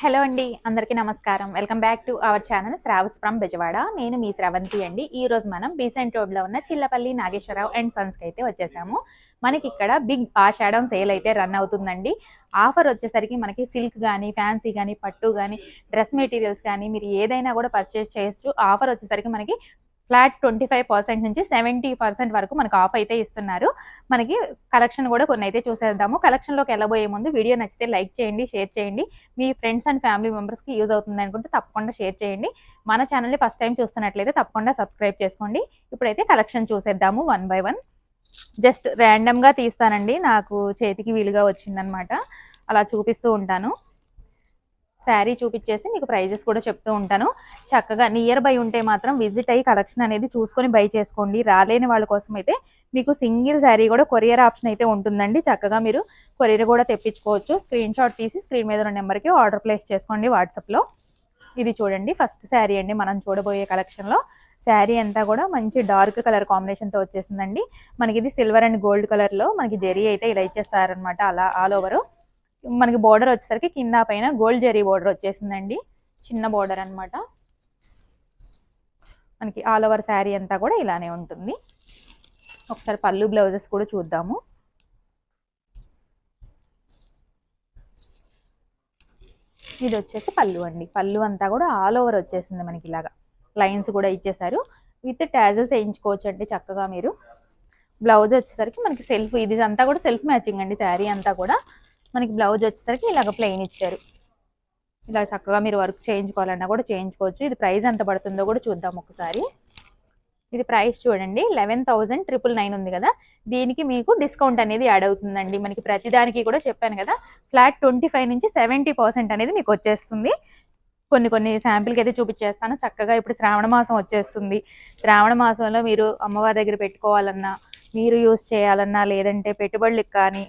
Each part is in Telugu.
హలో అండి అందరికీ నమస్కారం. Welcome back to our channel Shravas from Bezawada. నేను మీ శ్రవంతి అండి. ఈ రోజు మనం బీసెంట్ రోడ్లో ఉన్న చిల్లపల్లి నాగేశ్వరరావు అండ్ సన్స్కి అయితే వచ్చేసాము. మనకి ఇక్కడ బిగ్ ఆషాఢం సేల్ అయితే రన్ అవుతుందండి. ఆఫర్ వచ్చేసరికి మనకి సిల్క్ కానీ ఫ్యాన్సీ కానీ పట్టు కానీ డ్రెస్ మెటీరియల్స్ కానీ మీరు ఏదైనా కూడా పర్చేస్ చేయొచ్చు. ఆఫర్ వచ్చేసరికి మనకి ఫ్లాట్ ట్వంటీ ఫైవ్ పర్సెంట్ నుంచి సెవెంటీ పర్సెంట్ వరకు మనకు ఆఫ్ అయితే ఇస్తున్నారు. మనకి కలెక్షన్ కూడా కొన్ని అయితే చూసేద్దాము. కలెక్షన్లోకి వెళ్ళబోయే ముందు వీడియో నచ్చితే లైక్ చేయండి షేర్ చేయండి. మీ ఫ్రెండ్స్ అండ్ ఫ్యామిలీ మెంబర్స్కి యూజ్ అవుతుంది అనుకుంటే తప్పకుండా షేర్ చేయండి. మన ఛానల్ని ఫస్ట్ టైం చూస్తున్నట్లయితే తప్పకుండా సబ్స్క్రైబ్ చేసుకోండి. ఇప్పుడైతే కలెక్షన్ చూసేద్దాము వన్ బై వన్ జస్ట్ ర్యాండమ్గా తీస్తానండి. నాకు చేతికి వీలుగా వచ్చిందనమాట. అలా చూపిస్తూ ఉంటాను. శారీ చూపించేసి మీకు ప్రైజెస్ కూడా చెప్తూ ఉంటాను. చక్కగా నియర్ బై ఉంటే మాత్రం విజిట్ అయ్యి కలెక్షన్ అనేది చూసుకొని బై చేసుకోండి. రాలేని వాళ్ళ కోసం అయితే మీకు సింగిల్ శారీ కూడా కొరియర్ ఆప్షన్ అయితే ఉంటుందండి. చక్కగా మీరు కొరియర్ కూడా తెప్పించుకోవచ్చు. స్క్రీన్ షాట్ తీసి స్క్రీన్ మీద ఉన్న నెంబర్కి ఆర్డర్ ప్లేస్ చేసుకోండి వాట్సాప్లో. ఇది చూడండి ఫస్ట్ శారీ అండి మనం చూడబోయే కలెక్షన్లో. శారీ అంతా కూడా మంచి డార్క్ కలర్ కాంబినేషన్తో వచ్చేసిందండి. మనకి ఇది సిల్వర్ అండ్ గోల్డ్ కలర్లో మనకి జెరీ అయితే ఇలా ఇచ్చేస్తారనమాట అలా ఆల్ ఓవర్. మనకి బోర్డర్ వచ్చేసరికి కింద పైన గోల్డ్ జెరీ బార్డర్ వచ్చేసిందండి. చిన్న బార్డర్ అన్నమాట. మనకి ఆల్ ఓవర్ శారీ అంతా కూడా ఇలానే ఉంటుంది. ఒకసారి పళ్ళు బ్లౌజెస్ కూడా చూద్దాము. ఇది వచ్చేసి పళ్ళు అండి. పళ్ళు అంతా కూడా ఆల్ ఓవర్ వచ్చేసింది మనకి ఇలాగా. లైన్స్ కూడా ఇచ్చేసారు విత్ ట్యాజల్స్ వేయించుకోవచ్చు అండి చక్కగా మీరు. బ్లౌజ్ వచ్చేసరికి మనకి సెల్ఫ్ ఇది అంతా కూడా సెల్ఫ్ మ్యాచింగ్ అండి శారీ అంతా కూడా. మనకి బ్లౌజ్ వచ్చేసరికి ఇలాగ ప్లెయిన్ ఇచ్చారు. ఇలా చక్కగా మీరు వర్క్ చేయించుకోవాలన్నా కూడా చేయించుకోవచ్చు. ఇది ప్రైస్ ఎంత పడుతుందో కూడా చూద్దాం ఒకసారి. ఇది ప్రైస్ చూడండి. లెవెన్ థౌజండ్ ట్రిపుల్ నైన్ ఉంది కదా. దీనికి మీకు డిస్కౌంట్ అనేది యాడ్ అవుతుందండి. మనకి ప్రతిదానికి కూడా చెప్పాను కదా ఫ్లాట్ ట్వంటీ ఫైవ్ నుంచి సెవెంటీ పర్సెంట్ అనేది మీకు వచ్చేస్తుంది. కొన్ని కొన్ని శాంపిల్కి అయితే చూపించేస్తాను. చక్కగా ఇప్పుడు శ్రావణ మాసం వచ్చేస్తుంది. శ్రావణ మాసంలో మీరు అమ్మవారి దగ్గర పెట్టుకోవాలన్నా మీరు యూస్ చేయాలన్నా లేదంటే పెట్టుబడులకు కానీ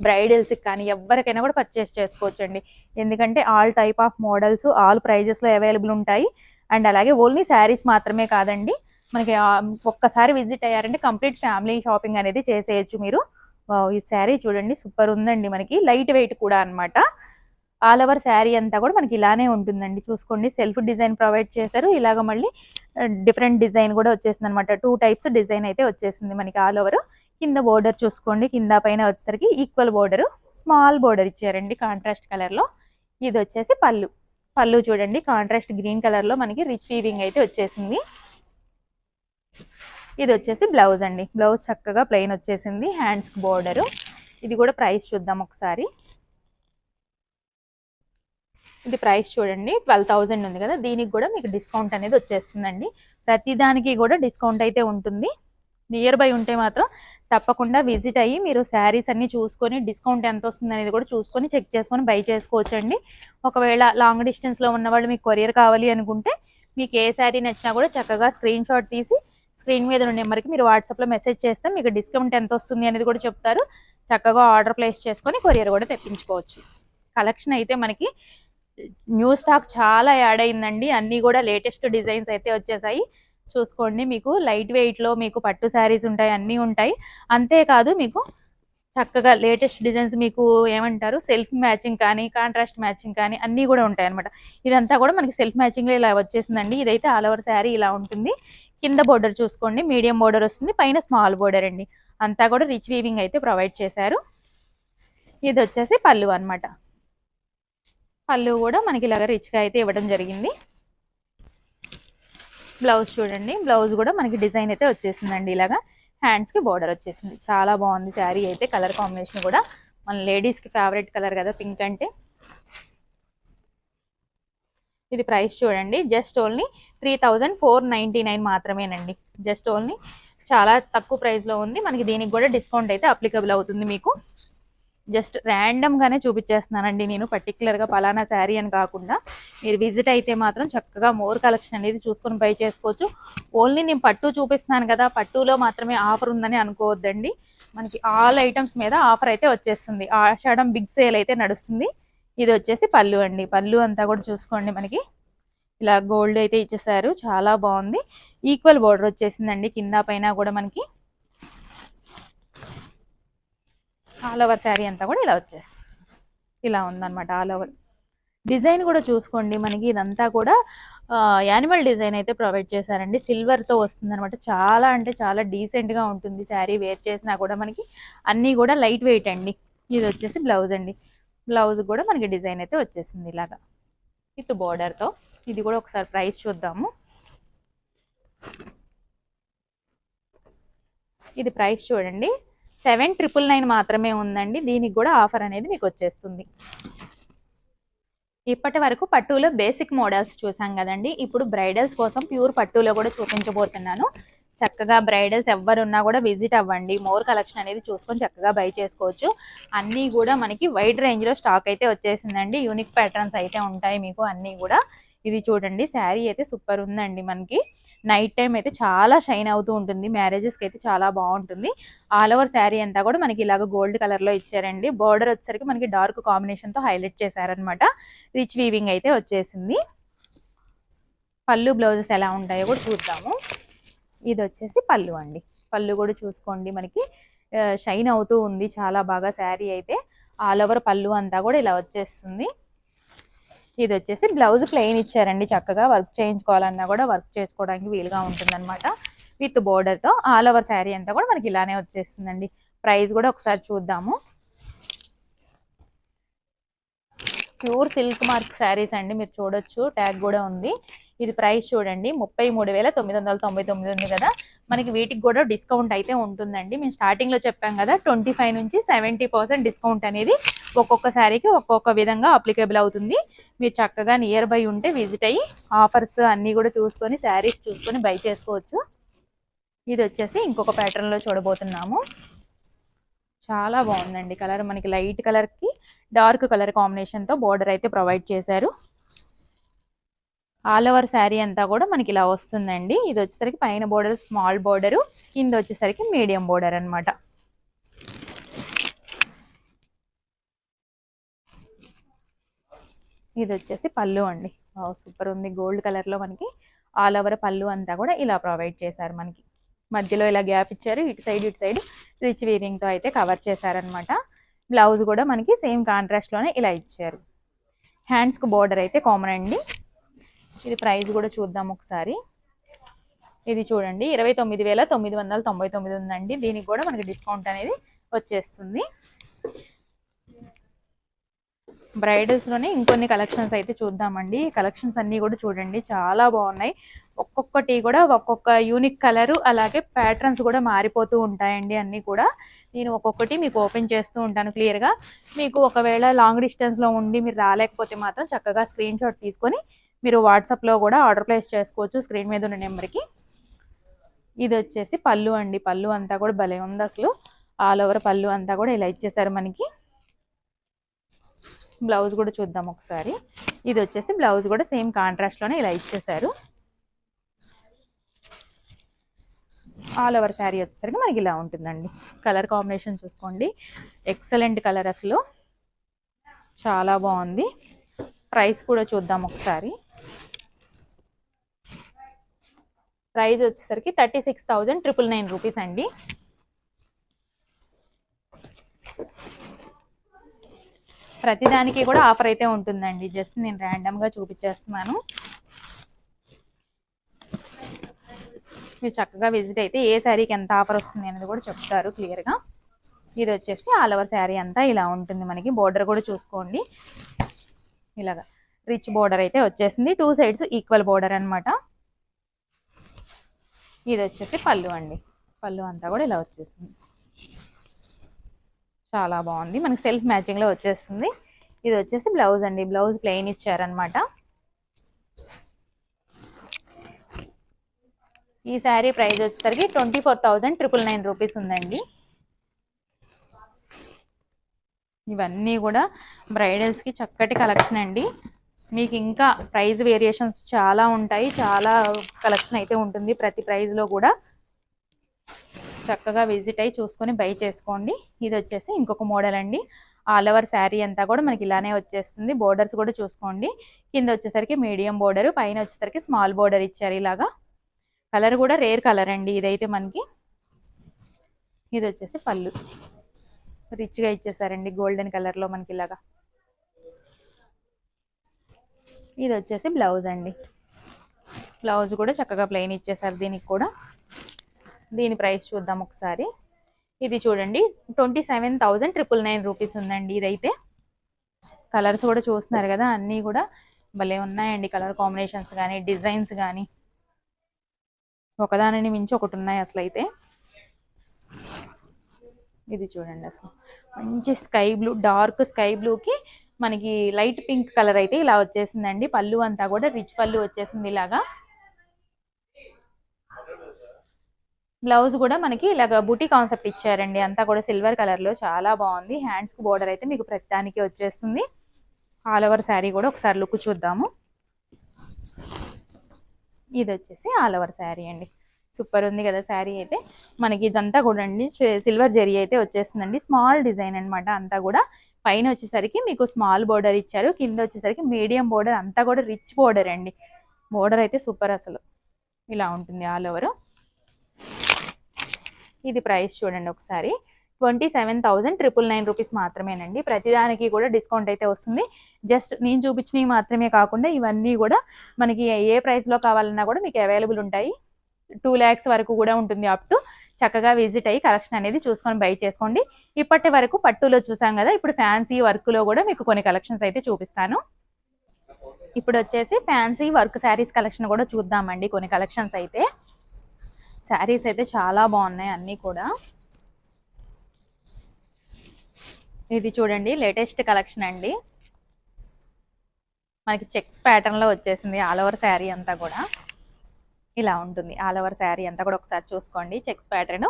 బ్రైడల్స్కి కానీ ఎవరికైనా కూడా పర్చేస్ చేసుకోవచ్చండి. ఎందుకంటే all type of models all ప్రైజెస్లో అవైలబుల్ ఉంటాయి. అండ్ అలాగే ఓన్లీ శారీస్ మాత్రమే కాదండి. మనకి ఒక్కసారి విజిట్ అయ్యారంటే కంప్లీట్ ఫ్యామిలీ షాపింగ్ అనేది చేసేయచ్చు మీరు. ఈ శారీ చూడండి సూపర్ ఉందండి మనకి. లైట్ వెయిట్ కూడా అన్నమాట. ఆల్ ఓవర్ శారీ అంతా కూడా మనకి ఇలానే ఉంటుందండి. చూసుకోండి సెల్ఫ్ డిజైన్ ప్రొవైడ్ చేశారు. ఇలాగ మళ్ళీ డిఫరెంట్ డిజైన్ కూడా వచ్చేసింది అనమాట టూ టైప్స్ డిజైన్ అయితే వచ్చేసింది మనకి ఆల్ ఓవర్. కింద బోర్డర్ చూసుకోండి. కింద పైన వచ్చేసరికి ఈక్వల్ బోర్డర్ స్మాల్ బోర్డర్ ఇచ్చారండి కాంట్రాస్ట్ కలర్లో ఇది వచ్చేసి పళ్ళు. పళ్ళు చూడండి కాంట్రాస్ట్ గ్రీన్ కలర్లో మనకి రిచ్ వీవింగ్ అయితే వచ్చేసింది. ఇది వచ్చేసి బ్లౌజ్ అండి. బ్లౌజ్ చక్కగా ప్లెయిన్ వచ్చేసింది. హ్యాండ్స్ బోర్డర్ ఇది కూడా ప్రైస్ చూద్దాం ఒకసారి. ఇది ప్రైస్ చూడండి. ట్వెల్వ్ థౌజండ్ ఉంది కదా. దీనికి కూడా మీకు డిస్కౌంట్ అనేది వచ్చేస్తుందండి. ప్రతి దానికి కూడా డిస్కౌంట్ అయితే ఉంటుంది. నియర్ బై ఉంటే మాత్రం తప్పకుండా విజిట్ అయ్యి మీరు శారీస్ అన్ని చూసుకొని డిస్కౌంట్ ఎంత వస్తుంది అనేది కూడా చూసుకొని చెక్ చేసుకొని బై చేసుకోవచ్చు అండి ఒకవేళ లాంగ్ డిస్టెన్స్లో ఉన్న వాళ్ళు మీకు కొరియర్ కావాలి అనుకుంటే మీకు ఏ శారీ నచ్చినా కూడా చక్కగా స్క్రీన్ షాట్ తీసి స్క్రీన్ మీద ఉన్న నెంబర్కి మీరు వాట్సాప్లో మెసేజ్ చేస్తే మీకు డిస్కౌంట్ ఎంత వస్తుంది అనేది కూడా చెప్తారు. చక్కగా ఆర్డర్ ప్లేస్ చేసుకొని కొరియర్ కూడా తెప్పించుకోవచ్చు. కలెక్షన్ అయితే మనకి న్యూ స్టాక్ చాలా యాడ్ అయిందండి. అన్నీ కూడా లేటెస్ట్ డిజైన్స్ అయితే వచ్చేసాయి. చూసుకోండి. మీకు లైట్ వెయిట్లో మీకు పట్టు శారీస్ ఉంటాయి అన్నీ ఉంటాయి. అంతేకాదు మీకు చక్కగా లేటెస్ట్ డిజైన్స్ మీకు ఏమంటారు? సెల్ఫ్ మ్యాచింగ్ కానీ కాంట్రాస్ట్ మ్యాచింగ్ కానీ అన్నీ కూడా ఉంటాయి అనమాట ఇదంతా కూడా మనకి సెల్ఫ్ మ్యాచింగ్లో ఇలా వచ్చేసిందండి. ఇదైతే ఆల్ ఓవర్ శారీ ఇలా ఉంటుంది. కింద బోర్డర్ చూసుకోండి. మీడియం బోర్డర్ వస్తుంది. పైన స్మాల్ బోర్డర్ అండి. అంతా కూడా రిచ్ వీవింగ్ అయితే ప్రొవైడ్ చేశారు. ఇది వచ్చేసి పళ్ళు అనమాట పళ్ళు కూడా మనకి ఇలాగ రిచ్గా అయితే ఇవ్వడం జరిగింది. బ్లౌజ్ చూడండి బ్లౌజ్ కూడా మనకి డిజైన్ అయితే వచ్చేసిందండి ఇలాగా. హ్యాండ్స్కి బార్డర్ వచ్చేసింది. చాలా బాగుంది శారీ అయితే కలర్ కాంబినేషన్ కూడా. మన లేడీస్కి ఫేవరెట్ కలర్ కదా పింక్ అంటే. ఇది ప్రైస్ చూడండి just only three thousand four ninety nine మాత్రమేనండి. జస్ట్ ఓన్లీ చాలా తక్కువ ప్రైస్లో ఉంది. మనకి దీనికి కూడా డిస్కౌంట్ అయితే అప్లికబుల్ అవుతుంది మీకు. జస్ట్ ర్యాండమ్గానే చూపించేస్తున్నానండి నేను పర్టికులర్గా పలానా శారీ అని కాకుండా. మీరు విజిట్ అయితే మాత్రం చక్కగా మోర్ కలెక్షన్ అనేది చూసుకొని బై చేసుకోవచ్చు. ఓన్లీ నేను పట్టు చూపిస్తున్నాను కదా పట్టులో మాత్రమే ఆఫర్ ఉందని అనుకోవద్దండి. మనకి ఆల్ ఐటమ్స్ మీద ఆఫర్ అయితే వచ్చేస్తుంది. ఆషాఢం బిగ్ సేల్ అయితే నడుస్తుంది. ఇది వచ్చేసి పళ్ళు అండి. పళ్ళు అంతా కూడా చూసుకోండి మనకి. ఇలా గోల్డ్ అయితే ఇచ్చేసారు. చాలా బాగుంది. ఈక్వల్ బోర్డర్ వచ్చేసిందండి. కింద పైన కూడా మనకి. ఆల్ ఓవర్ శారీ అంతా కూడా ఇలా వచ్చేస్తుంది. ఇలా ఉందన్నమాట ఆల్ ఓవర్. డిజైన్ కూడా చూసుకోండి మనకి ఇదంతా కూడా యానిమల్ డిజైన్ అయితే ప్రొవైడ్ చేశారండి. సిల్వర్తో వస్తుంది అనమాట చాలా అంటే చాలా డీసెంట్గా ఉంటుంది శారీ. వేర్ చేసినా కూడా మనకి అన్నీ కూడా లైట్ వెయిట్ అండి. ఇది వచ్చేసి బ్లౌజ్ అండి. బ్లౌజ్ కూడా మనకి డిజైన్ అయితే వచ్చేసింది ఇలాగా. విత్ బోర్డర్తో ఇది కూడా ఒకసారి ప్రైస్ చూద్దాము. ఇది ప్రైస్ చూడండి. సెవెన్ ట్రిపుల్ నైన్ మాత్రమే ఉందండి. దీనికి కూడా ఆఫర్ అనేది మీకు వచ్చేస్తుంది. ఇప్పటి వరకు పట్టులో బేసిక్ మోడల్స్ చూసాం కదండి. ఇప్పుడు బ్రైడల్స్ కోసం ప్యూర్ పట్టులో కూడా చూపించబోతున్నాను. చక్కగా బ్రైడల్స్ ఎవరున్నా కూడా విజిట్ అవ్వండి. మోర్ కలెక్షన్ అనేది చూసుకొని చక్కగా బై చేసుకోవచ్చు. అన్నీ కూడా మనకి వైడ్ రేంజ్లో స్టాక్ అయితే వచ్చేసిందండి. యూనిక్ ప్యాటర్న్స్ అయితే ఉంటాయి మీకు అన్నీ కూడా. ఇది చూడండి శారీ అయితే సూపర్ ఉందండి మనకి. నైట్ టైం అయితే చాలా షైన్ అవుతూ ఉంటుంది. మ్యారేజెస్కి అయితే చాలా బాగుంటుంది. ఆల్ ఓవర్ శారీ అంతా కూడా మనకి ఇలాగ గోల్డ్ కలర్లో ఇచ్చారండి. బార్డర్ వచ్చేసరికి మనకి డార్క్ కాంబినేషన్తో హైలైట్ చేశారనమాట రిచ్ వీవింగ్ అయితే వచ్చేసింది. పళ్ళు బ్లౌజెస్ ఎలా ఉంటాయో కూడా చూద్దాము. ఇది వచ్చేసి పళ్ళు అండి. పళ్ళు కూడా చూసుకోండి మనకి. షైన్ అవుతూ ఉంది. చాలా బాగా శారీ అయితే. ఆల్ ఓవర్ పళ్ళు అంతా కూడా ఇలా వచ్చేస్తుంది. ఇది వచ్చేసి బ్లౌజ్ ప్లెయిన్ ఇచ్చారండి చక్కగా వర్క్ చేయించుకోవాలన్నా కూడా వర్క్ చేసుకోవడానికి వీలుగా ఉంటుందన్నమాట. విత్ బోర్డర్తో ఆల్ ఓవర్ శారీ అంతా కూడా మనకి ఇలానే వచ్చేస్తుందండి. ప్రైస్ కూడా ఒకసారి చూద్దాము. ప్యూర్ సిల్క్ మార్క్ శారీస్ అండి మీరు చూడొచ్చు ట్యాగ్ కూడా ఉంది. ఇది ప్రైస్ చూడండి ముప్పై మూడు వేల తొమ్మిది వందల తొంభై తొమ్మిది ఉంది కదా. మనకి వీటికి కూడా డిస్కౌంట్ అయితే ఉంటుందండి. మేము స్టార్టింగ్లో చెప్పాం కదా ట్వంటీ ఫైవ్ నుంచి సెవెంటీ పర్సెంట్ డిస్కౌంట్ అనేది ఒక్కొక్క శారీకి ఒక్కొక్క విధంగా అప్లికేబుల్ అవుతుంది. మీరు చక్కగా నియర్ బై ఉంటే విజిట్ అయ్యి ఆఫర్స్ అన్నీ కూడా చూసుకొని శారీస్ చూసుకొని బై చేసుకోవచ్చు. ఇది వచ్చేసి ఇంకొక ప్యాటర్న్లో చూడబోతున్నాము. చాలా బాగుందండి కలర్ మనకి లైట్ కలర్కి డార్క్ కలర్ కాంబినేషన్తో బార్డర్ అయితే ప్రొవైడ్ చేశారు. ఆల్ ఓవర్ శారీ అంతా కూడా మనకి ఇలా వస్తుందండి. ఇది వచ్చేసరికి పైన బోర్డర్ స్మాల్ బోర్డరు కింద వచ్చేసరికి మీడియం బోర్డర్ అనమాట ఇది వచ్చేసి పళ్ళు అండి. సూపర్ ఉంది. గోల్డ్ కలర్లో మనకి ఆల్ ఓవర్ పళ్ళు అంతా కూడా ఇలా ప్రొవైడ్ చేశారు మనకి. మధ్యలో ఇలా గ్యాప్ ఇచ్చారు. ఇటు సైడ్ ఇటు సైడ్ రిచ్ వీవింగ్తో అయితే కవర్ చేశారనమాట బ్లౌజ్ కూడా మనకి సేమ్ కాంట్రాస్ట్లోనే ఇలా ఇచ్చారు. హ్యాండ్స్కి బోర్డర్ అయితే కామన్ అండి. ఇది ప్రైస్ కూడా చూద్దాం ఒకసారి. ఇది చూడండి. ఇరవై తొమ్మిది వేల తొమ్మిది వందల తొంభై తొమ్మిది ఉందండి. దీనికి కూడా మనకి డిస్కౌంట్ అనేది వచ్చేస్తుంది. బ్రైడల్స్లోనే ఇంకొన్ని కలెక్షన్స్ అయితే చూద్దామండి. కలెక్షన్స్ అన్నీ కూడా చూడండి. చాలా బాగున్నాయి. ఒక్కొక్కటి కూడా ఒక్కొక్క యూనిక్ కలరు అలాగే ప్యాటర్న్స్ కూడా మారిపోతూ ఉంటాయండి అన్నీ కూడా. నేను ఒక్కొక్కటి మీకు ఓపెన్ చేస్తూ ఉంటాను క్లియర్గా మీకు ఒకవేళ లాంగ్ డిస్టెన్స్లో ఉండి మీరు రాలేకపోతే మాత్రం చక్కగా స్క్రీన్ షాట్ తీసుకొని మీరు వాట్సాప్లో కూడా ఆర్డర్ ప్లేస్ చేసుకోవచ్చు స్క్రీన్ మీద ఉన్న నెంబర్కి ఇది వచ్చేసి పళ్ళు అండి. పళ్ళు అంతా కూడా భలే ఉంది అసలు. ఆల్ ఓవర్ పళ్ళు అంతా కూడా ఇలా ఇచ్చేసారు మనకి. బ్లౌజ్ కూడా చూద్దాం ఒకసారి. ఇది వచ్చేసి బ్లౌజ్ కూడా సేమ్ కాంట్రాస్ట్లోనే ఇలా ఇచ్చేసారు ఆల్ ఓవర్ శారీ వచ్చేసరికి మనకి ఇలా ఉంటుందండి. కలర్ కాంబినేషన్ చూసుకోండి. ఎక్సలెంట్ కలర్ అసలు. చాలా బాగుంది. ప్రైస్ కూడా చూద్దాం ఒకసారి. ప్రైజ్ వచ్చేసరికి thirty six thousand triple nine rupees అండి. ప్రతిదానికి కూడా ఆఫర్ అయితే ఉంటుందండి. జస్ట్ నేను ర్యాండమ్గా చూపించేస్తున్నాను. మీరు చక్కగా విజిట్ అయితే ఏ శారీకి ఎంత ఆఫర్ వస్తుంది అనేది కూడా చెప్తారు క్లియర్గా ఇది వచ్చేసి ఆల్ ఓవర్ శారీ అంతా ఇలా ఉంటుంది మనకి. బోర్డర్ కూడా చూసుకోండి. ఇలాగా రిచ్ బోర్డర్ అయితే వచ్చేసింది. టూ సైడ్స్ ఈక్వల్ బోర్డర్ అనమాట ఇది వచ్చేసి పళ్ళు అండి. పళ్ళు అంతా కూడా ఇలా వచ్చేసింది. చాలా బాగుంది. మనకి సెల్ఫ్ మ్యాచింగ్లో వచ్చేస్తుంది. ఇది వచ్చేసి బ్లౌజ్ అండి. బ్లౌజ్ ప్లెయిన్ ఇచ్చారనమాట ఈ శారీ ప్రైస్ వచ్చేసరికి twenty four thousand triple nine rupees ఉందండి. ఇవన్నీ కూడా బ్రైడల్స్కి చక్కటి కలెక్షన్ అండి. మీకు ఇంకా ప్రైస్ వేరియేషన్స్ చాలా ఉంటాయి. చాలా కలెక్షన్ అయితే ఉంటుంది. ప్రతి ప్రైజ్లో కూడా చక్కగా విజిట్ అయ్యి చూసుకొని బై చేసుకోండి. ఇది వచ్చేసి ఇంకొక మోడల్ అండి. ఆల్ ఓవర్ శారీ అంతా కూడా మనకి ఇలానే వచ్చేస్తుంది. బోర్డర్స్ కూడా చూసుకోండి. కింద వచ్చేసరికి మీడియం బోర్డర్ పైన వచ్చేసరికి స్మాల్ బోర్డర్ ఇచ్చారు ఇలాగా. కలర్ కూడా రేర్ కలర్ అండి ఇదైతే మనకి. ఇది వచ్చేసి పళ్ళు. రిచ్గా ఇచ్చేసారండి. గోల్డెన్ కలర్లో మనకి ఇలాగా. ఇది వచ్చేసి బ్లౌజ్ అండి. బ్లౌజ్ కూడా చక్కగా ప్లెయిన్ ఇచ్చేసారు దీనికి కూడా. దీని ప్రైస్ చూద్దాం ఒకసారి. ఇది చూడండి twenty seven thousand triple nine rupees ఉందండి ఇదైతే. కలర్స్ కూడా చూస్తున్నారు కదా అన్నీ కూడా భలే ఉన్నాయండి కలర్ కాంబినేషన్స్ కానీ డిజైన్స్ కానీ ఒకదానిని మించి ఒకటి ఉన్నాయి అసలు అయితే ఇది చూడండి అసలు. మంచి స్కై బ్లూ డార్క్ స్కై బ్లూకి మనకి లైట్ పింక్ కలర్ అయితే ఇలా వచ్చేసిందండి. పళ్ళు అంతా కూడా రిచ్ పళ్ళు వచ్చేసింది ఇలాగా. బ్లౌజ్ కూడా మనకి ఇలాగ బూటీ కాన్సెప్ట్ ఇచ్చారండి. అంతా కూడా సిల్వర్ కలర్లో చాలా బాగుంది. హ్యాండ్స్ బోర్డర్ అయితే మీకు ప్రతిదానికి వచ్చేస్తుంది. ఆల్ ఓవర్ శారీ కూడా ఒకసారి లుక్ చూద్దాము. ఇది వచ్చేసి ఆల్ ఓవర్ శారీ అండి. సూపర్ ఉంది కదా శారీ అయితే. మనకి ఇదంతా కూడా అండి. సిల్వర్ జరీ అయితే వచ్చేస్తుందండి. స్మాల్ డిజైన్ అనమాట అంతా కూడా. పైన వచ్చేసరికి మీకు స్మాల్ బోర్డర్ ఇచ్చారు. కింద వచ్చేసరికి మీడియం బోర్డర్ అంతా కూడా రిచ్ బోర్డర్ అండి. బోర్డర్ అయితే సూపర్ అసలు. ఇలా ఉంటుంది ఆల్ ఓవర్ ఇది ప్రైస్ చూడండి ఒకసారి. Twenty seven thousand triple nine rupees మాత్రమేనండి. ప్రతిదానికి కూడా డిస్కౌంట్ అయితే వస్తుంది. జస్ట్ నేను చూపించినవి మాత్రమే కాకుండా ఇవన్నీ కూడా మనకి ఏ ప్రైస్లో కావాలన్నా కూడా మీకు అవైలబుల్ ఉంటాయి. టూ ల్యాక్స్ వరకు కూడా ఉంటుంది అప్ టు. చక్కగా విజిట్ అయ్యి కలెక్షన్ అనేది చూసుకొని బై చేసుకోండి. ఇప్పటి వరకు పట్టులో చూసాం కదా ఇప్పుడు ఫ్యాన్సీ వర్క్లో కూడా మీకు కొన్ని కలెక్షన్స్ అయితే చూపిస్తాను. ఇప్పుడు వచ్చేసి ఫ్యాన్సీ వర్క్ శారీస్ కలెక్షన్ కూడా చూద్దామండి కొన్ని కలెక్షన్స్ అయితే. శారీస్ అయితే చాలా బాగున్నాయి అన్నీ కూడా. ఇది చూడండి లేటెస్ట్ కలెక్షన్ అండి. మనకి చెక్స్ ప్యాటర్న్లో వచ్చేసింది ఆల్ ఓవర్ శారీ అంతా కూడా. ఇలా ఉంటుంది ఆల్ ఓవర్ శారీ అంతా కూడా ఒకసారి చూసుకోండి చెక్స్ ప్యాటర్న్.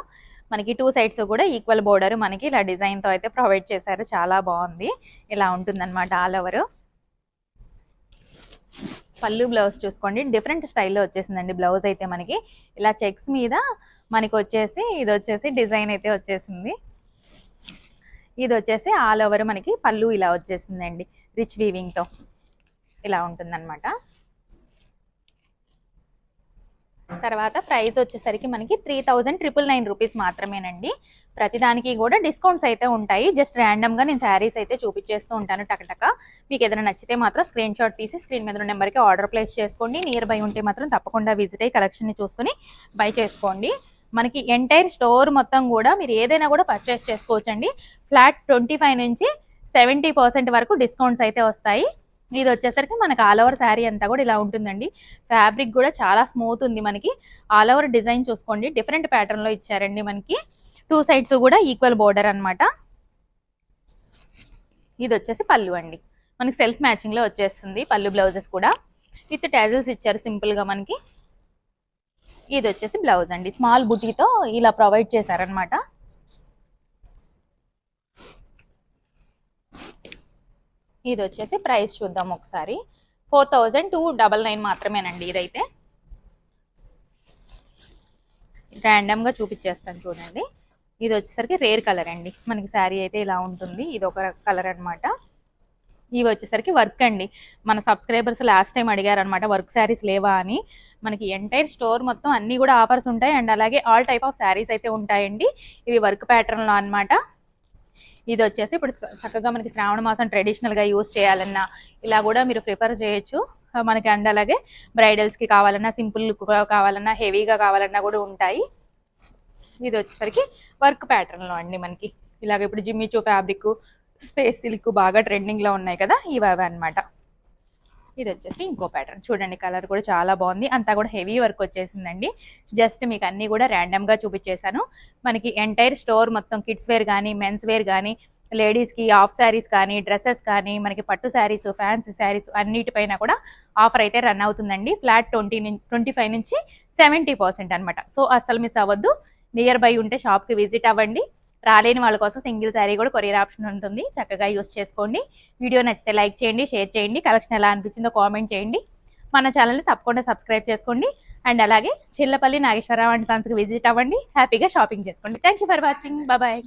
మనకి టూ సైడ్స్ కూడా ఈక్వల్ బోర్డర్ మనకి ఇలా డిజైన్తో అయితే ప్రొవైడ్ చేశారు. చాలా బాగుంది. ఇలా ఉంటుంది అనమాట ఆల్ ఓవర్. పళ్ళు బ్లౌజ్ చూసుకోండి. డిఫరెంట్ స్టైల్లో వచ్చేసిందండి బ్లౌజ్ అయితే మనకి. ఇలా చెక్స్ మీద మనకి వచ్చేసి ఇది వచ్చేసి డిజైన్ అయితే వచ్చేసింది. ఇది వచ్చేసి ఆల్ ఓవర్ మనకి పళ్ళు ఇలా వచ్చేసిందండి. రిచ్ వీవింగ్తో. ఇలా ఉంటుందన్నమాట. తర్వాత ప్రైస్ వచ్చేసరికి మనకి three thousand triple nine rupees మాత్రమేనండి. ప్రతిదానికి కూడా డిస్కౌంట్స్ అయితే ఉంటాయి. జస్ట్ ర్యాండమ్గా నేను శారీస్ అయితే చూపించేస్తూ ఉంటాను టకటక. మీకు ఏదైనా నచ్చితే మాత్రం స్క్రీన్ షాట్ తీసి స్క్రీన్ మీద ఉన్న నెంబర్కి ఆర్డర్ ప్లేస్ చేసుకోండి. నియర్ బై ఉంటే మాత్రం తప్పకుండా విజిట్ అయ్యి కలెక్షన్ని చూసుకొని బై చేసుకోండి. మనకి ఎంటైర్ స్టోర్ మొత్తం కూడా మీరు ఏదైనా కూడా పర్చేస్ చేసుకోవచ్చండి. ఫ్లాట్ ట్వంటీ ఫైవ్ నుంచి సెవెంటీ పర్సెంట్ వరకు డిస్కౌంట్స్ అయితే వస్తాయి. ఇది వచ్చేసరికి మనకి ఆల్ ఓవర్ శారీ అంతా కూడా ఇలా ఉంటుందండి. ఫ్యాబ్రిక్ కూడా చాలా స్మూత్ ఉంది మనకి. ఆల్ ఓవర్ డిజైన్ చూసుకోండి. డిఫరెంట్ ప్యాటర్న్లో ఇచ్చారండి మనకి. టూ సైడ్స్ కూడా ఈక్వల్ బోర్డర్ అనమాట ఇది వచ్చేసి పళ్ళు అండి. మనకి సెల్ఫ్ మ్యాచింగ్లో వచ్చేస్తుంది పళ్ళు బ్లౌజెస్ కూడా. విత్ ట్యాజిల్స్ ఇచ్చారు సింపుల్గా మనకి. ఇది వచ్చేసి బ్లౌజ్ అండి. స్మాల్ బుటీతో ఇలా ప్రొవైడ్ చేశారనమాట ఇది వచ్చేసి ప్రైస్ చూద్దాం ఒకసారి. Four thousand two double nine మాత్రమేనండి ఇదైతే. ర్యాండమ్గా చూపించేస్తాను చూడండి. ఇది వచ్చేసరికి రేర్ కలర్ అండి. మనకి శారీ అయితే ఇలా ఉంటుంది. ఇది ఒక కలర్ అన్నమాట. ఇవి వచ్చేసరికి వర్క్ అండి. మన సబ్స్క్రైబర్స్ లాస్ట్ టైం అడిగారనమాట వర్క్ శారీస్ లేవా? అని. మనకి ఎంటైర్ స్టోర్ మొత్తం అన్ని కూడా ఆఫర్స్ ఉంటాయి. అండ్ అలాగే ఆల్ టైప్ ఆఫ్ శారీస్ అయితే ఉంటాయండి. ఇవి వర్క్ ప్యాటర్న్లో అన్నమాట. ఇది వచ్చేసి ఇప్పుడు చక్కగా మనకి శ్రావణ మాసం ట్రెడిషనల్గా యూస్ చేయాలన్నా ఇలా కూడా మీరు ప్రిఫర్ చేయొచ్చు. మనకి అండ్ అలాగే బ్రైడల్స్కి కావాలన్నా సింపుల్ లుక్గా కావాలన్నా హెవీగా కావాలన్నా కూడా ఉంటాయి. ఇది వచ్చేసరికి వర్క్ ప్యాటర్న్లో అండి మనకి. ఇలాగ ఇప్పుడు జిమ్మిచో ఫ్యాబ్రిక్ స్పేస్ సిల్క్ బాగా ట్రెండింగ్లో ఉన్నాయి కదా ఇవి అవి అనమాట ఇది వచ్చేసి ఇంకో ప్యాటర్న్ చూడండి కలర్ కూడా చాలా బాగుంది. అంతా కూడా హెవీ వర్క్ వచ్చేసిందండి. జస్ట్ మీకు అన్నీ కూడా ర్యాండమ్గా చూపించేశాను. మనకి ఎంటైర్ స్టోర్ మొత్తం కిడ్స్ వేర్ కానీ మెన్స్ వేర్ కానీ లేడీస్కి ఆఫ్ శారీస్ కానీ డ్రెస్సెస్ కానీ మనకి పట్టు శారీస్ ఫ్యాన్సీ శారీస్ అన్నిటిపైన కూడా ఆఫర్ అయితే రన్ అవుతుందండి. ఫ్లాట్ ట్వంటీ ట్వంటీ ఫైవ్ నుంచి సెవెంటీ పర్సెంట్ అనమాట సో అస్సలు మిస్ అవ్వద్దు. నియర్ బై ఉంటే షాప్కి విజిట్ అవ్వండి. రాలేని వాళ్ళ కోసం సింగిల్ శారీ కూడా కొరియర్ ఆప్షన్ ఉంటుంది. చక్కగా యూస్ చేసుకోండి. వీడియో నచ్చితే లైక్ చేయండి షేర్ చేయండి. కలెక్షన్ ఎలా అనిపించిందో కామెంట్ చేయండి. మన ఛానల్ని తప్పకుండా సబ్స్క్రైబ్ చేసుకోండి. అండ్ అలాగే చిల్లపల్లి నాగేశ్వరరావు అండ్ సన్స్కి విజిట్ అవ్వండి. హ్యాపీగా షాపింగ్ చేసుకోండి. Thank for watching bye